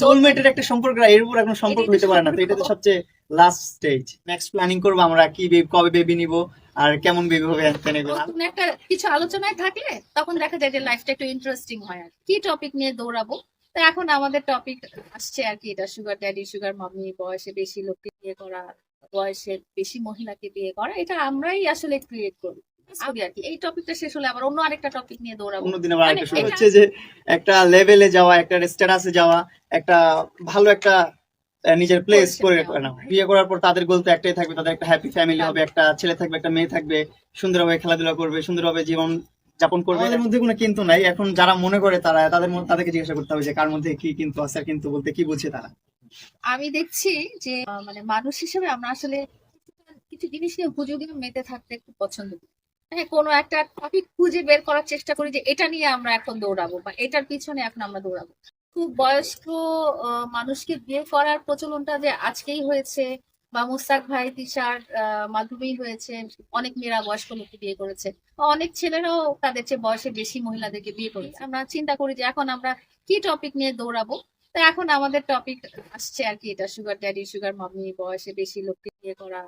সোলমেটের একটা সম্পর্ক এর উপর এখন সম্পর্ক হতে পারে না। তো এটা তো সবচেয়ে লাস্ট স্টেজ নেক্সট প্ল্যানিং করব আমরা কি কবে বেবি নিব আর কেমন বেবি হবে হ্যান এগুলো নতুন একটা কিছু আলোচনায় থাকলে তখন দেখা যায় যে লাইফটা একটু ইন্টারেস্টিং হয় আর কি। টপিক নিয়ে দৌড়াবো? তো এখন আমাদের টপিক আসছে আর কি এটা সুগার ড্যাডি সুগার মামি বয়সে বেশি লোককে বিয়ে করা বয়সে বেশি মহিলাকে বিয়ে করা এটা আমরাই আসলে ক্রিয়েট করি। করি আর কি। এই টপিকটা শেষ হলে আবার অন্য আরেকটা টপিক নিয়ে দৌড়াবো। অন্যদিন আবার আরেকটা শুরু হচ্ছে যে একটা লেভেলে যাওয়া একটা স্ট্যাটাসে যাওয়া একটা ভালো একটা নিজের প্লেস করে। বিয়ে করার পর তাদের গোল তো একটাই থাকবে তাদের একটা হ্যাপি ফ্যামিলি হবে একটা ছেলে থাকবে একটা মেয়ে থাকবে সুন্দরভাবে খেলাধুলা করবে সুন্দরভাবে জীবন যাপন করবে। এর মধ্যে কোনো কিন্তু নাই। এখন যারা মনে করে তারা তাদের মধ্যে তাদেরকে জিজ্ঞাসা করতে হবে যে কার মধ্যে কি কিন্তু আছে কিন্তু বলতে কি বুঝে তারা। আমি দেখছি যে মানে মানুষ হিসেবে আমরা আসলে কিছু জিনিস নিয়ে হুজুগে মেতে থাকতে খুব পছন্দ করি। হ্যাঁ কোনো একটা টপিক খুঁজে বের করার চেষ্টা করি যে এটা নিয়ে আমরা এখন দৌড়াবো বা এটার পিছনে এখন আমরা দৌড়াবো। খুব বয়স্ক মানুষকে বিয়ে করার প্রচলনটা যে আজকেই হয়েছে বা মুস্তাক ভাই আহ, মাধ্যমেই হয়েছে অনেক মেয়েরা বয়স্ক লোককে বিয়ে করেছে। অনেক ছেলেরাও তাদের চেয়ে বয়সে বেশি মহিলাদেরকে বিয়ে করেছে। আমরা চিন্তা করি যে এখন আমরা কি টপিক নিয়ে দৌড়াবো? তো এখন আমাদের টপিক আসছে আর কি এটা সুগার ড্যাডি সুগার মামি বয়সে বেশি লোককে বিয়ে করা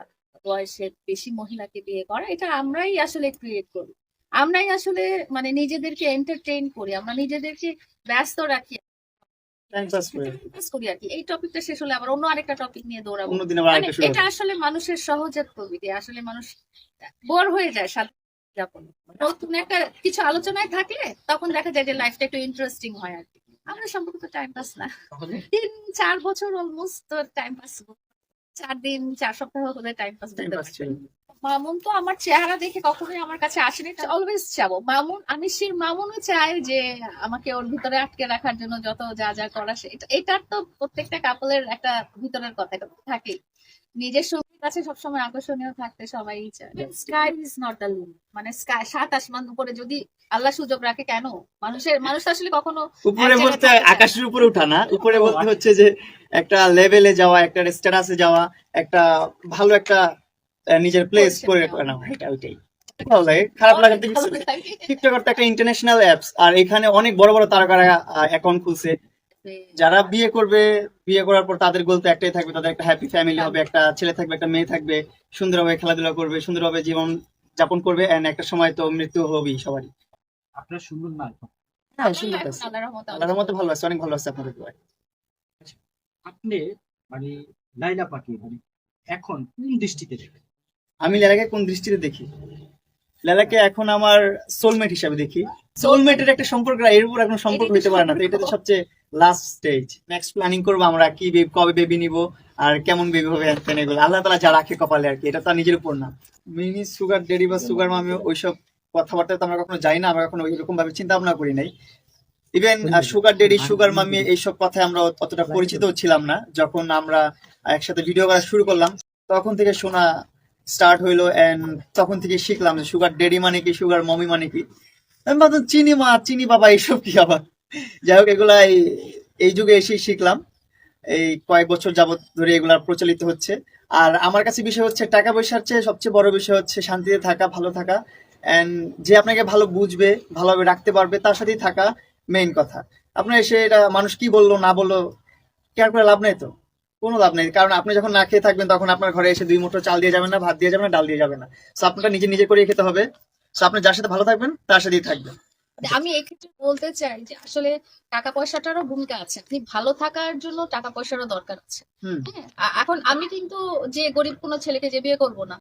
বয়সে বেশি মহিলাকে বিয়ে করা এটা আমরাই আসলে ক্রিয়েট করি। আমরাই আসলে মানে নিজেদেরকে এন্টারটেইন করি আমরা নিজেদেরকে ব্যস্ত রাখি। করে আর কি। এই টপিকটা শেষ হলে আবার অন্য আরেকটা টপিক নিয়ে দৌড়াবো। মানে এটা আসলে মানুষের সহজাত প্রবৃত্তি আসলে মানুষ বোর হয়ে যায় যাপন। নতুন একটা কিছু আলোচনায় থাকলে তখন দেখা যায় যে লাইফটা একটু ইন্টারেস্টিং হয় আর কি। আমরা সম্পর্কে তো টাইম পাস না তিন চার বছর অলমোস্ট টাইম পাস চার দিন চার সপ্তাহ হলে টাইম পাস মামুন তো আমার চেহারা দেখে কখনোই আমার কাছে আসেনি অলওয়েজ চাবো মামুন আমি সেই মামুনও চাই যে আমাকে ওর ভিতরে আটকে রাখার জন্য যত যা যা করা সে এটার তো প্রত্যেকটা কাপলের একটা ভিতরের কথা থাকেই। নিজের কাছে সবসময় আকর্ষণীয় থাকতে সবাই চায়। Sky is not the limit মানে স্কাই সাত আসমান উপরে যদি আল্লাহ সুযোগ রাখে কেন? মানুষের মানুষ আসলে কখনো উপরে বলতে আকাশের উপরে উঠা না। উপরে বলতে হচ্ছে যে একটা লেভেলে যাওয়া একটা স্ট্যাটাসে যাওয়া একটা ভালো একটা নিজের প্লেস করে নেওয়া। এটা ওইটাই। ভালো লাগে। খারাপ লাগার তো একটা ইন্টারন্যাশনাল অ্যাপস আর এখানে অনেক বড় বড় তারকারা অ্যাকাউন্ট খুলছে। যারা বিয়ে করবে বিয়ে করার পর তাদের গোল তো একটাই থাকবে তাদের একটা হ্যাপি ফ্যামিলি হবে একটা ছেলে থাকবে একটা মেয়ে থাকবে সুন্দরভাবে খেলাধুলা করবে সুন্দরভাবে জীবন যাপন করবে এন্ড একটা সময় তো মৃত্যু হবেই সবারই। আপনার সুন্দর না হ্যাঁ সুন্দর আছে। আল্লাহর রহমতে মতো ভালো আছে অনেক ভালো আছে আপনাদের দোয়ায়। আপনি মানে লাইলা পাখি মানে এখন কোন দৃষ্টিতে দেখেন? আমি লেলাকে কোন দৃষ্টিতে দেখি? লেলাকে এখন আমার সোলমেট হিসাবে দেখি। সোলমেটের একটা সম্পর্ক এর উপর এখন সম্পর্ক হতে পারে না। তো এটা তো সবচেয়ে লাস্ট স্টেজ নেক্সট প্ল্যানিং করব আমরা কি কবে বেবি নিব আর কেমন বেবি হবে হ্যান এগুলো। আল্লাহ তালা যা রাখে কপালে আর কি এটা তো নিজের উপর না। মিনি সুগার ডেডি বা সুগার মামি ওইসব কথাবার্তা তো আমরা কখনো যাই না আমরা কখনো ওইরকম ভাবে চিন্তা ভাবনা করি নাই ইভেন সুগার ডেডি সুগার মামি এইসব কথায় আমরা অতটা পরিচিত ছিলাম না। যখন আমরা একসাথে ভিডিও করা শুরু করলাম তখন থেকে শোনা স্টার্ট হইল এন্ড তখন থেকে শিখলাম যে সুগার ডেডি মানে কি সুগার মমি মানে কি। আমি ভাবতাম চিনি মা, চিনি বাবা, এইসব কি আবার? যাই হোক, এগুলা এই- যুগে এসে শিখলাম। এই কয়েক বছর যাবত ধরে এগুলা প্রচলিত হচ্ছে। আর আমার কাছে বিষয় হচ্ছে, টাকা পয়সার চেয়ে সবচেয়ে বড় বিষয় হচ্ছে শান্তিতে থাকা, ভালো থাকা। এন্ড যে আপনাকে ভালো বুঝবে, ভালোভাবে রাখতে পারবে, তার সাথেই থাকা মেইন কথা। আপনার এসে এটা মানুষ কি বলল, না বলল কেয়ার করে লাভ নেই তো? কোনো লাভ নেই। কারণ আপনি যখন না খেয়ে থাকবেন, তখন আপনার ঘরে এসে দুই মুঠো চাল দিয়ে যাবেন না, ভাত দিয়ে যাবেন না, ডাল দিয়ে যাবে না। সো আপনাকে নিজে নিজে করে খেতে হবে। সো আপনি যার সাথে ভালো থাকবেন তার সাথেই থাকবেন। আমি এক্ষেত্রে বলতে চাই যে আসলে টাকা পয়সাটারও ভূমিকা আছে। আপনি ভালো থাকার জন্য টাকা পয়সারও দরকার আছে। হ্যাঁ এখন আমি কিন্তু যে গরিব কোনো ছেলেকে যে বিয়ে করব না